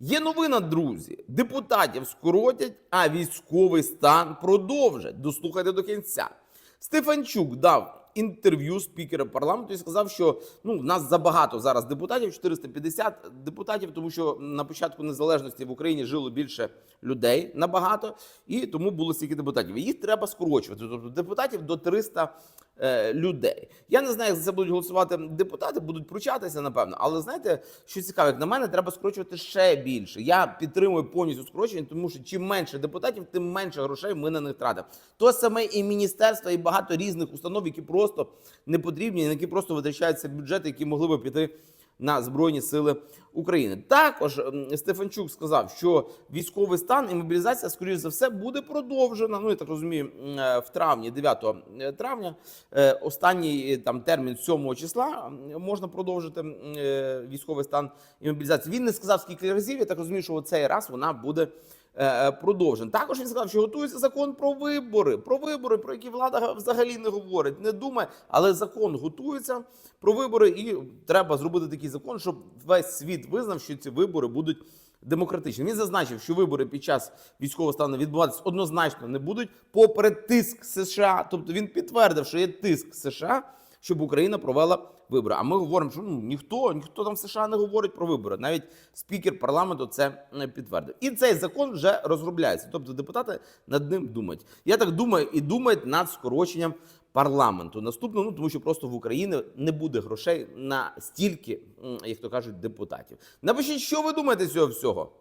Є новина, друзі. Депутатів скоротять, а військовий стан продовжать. Дослухайте до кінця. Стефанчук дав інтерв'ю спікера парламенту і сказав, що ну в нас забагато зараз депутатів, 450 депутатів, тому що на початку незалежності в Україні жило більше людей набагато, і тому було стільки депутатів. Їх треба скорочувати. Тобто депутатів до 300 е, людей. Я не знаю, як за це будуть голосувати депутати, будуть пручатися, напевно. Але знаєте, що цікаво, як на мене, треба скорочувати ще більше. Я підтримую повністю скорочення, тому що чим менше депутатів, тим менше грошей ми на них тратимо. То саме і міністерства, і багато різних установ, які просто не потрібні, на які просто витрачаються бюджети, які могли би піти. На збройні сили України також Стефанчук сказав, що військовий стан і мобілізація, скоріш за все, буде продовжена. Ну я так розумію, е, в травні, 9 травня, е, останній е, там термін 7 числа можна продовжити е, військовий стан і мобілізацію. Він не сказав скільки разів. Я так розумію, що цей раз вона буде. Е, Продовжен. Також він сказав, що готується закон про вибори, про вибори, про які влада взагалі не говорить, не думає, але закон готується про вибори, і треба зробити такий закон, щоб весь світ визнав, що ці вибори будуть демократичні. Він зазначив, що вибори під час військового стану відбуватися однозначно не будуть, попри тиск США. Тобто він підтвердив, що є тиск США, щоб Україна провела вибори. А ми говоримо, що ну ніхто, ніхто там в США не говорить про вибори. Навіть спікер парламенту це е, підтвердив. І цей закон вже розробляється. Тобто депутати над ним думають. Я так думаю, і думають над скороченням парламенту. Наступно, ну тому що просто в Україні не буде грошей на стільки, як то кажуть, депутатів. Напишіть, що ви думаєте з цього всього.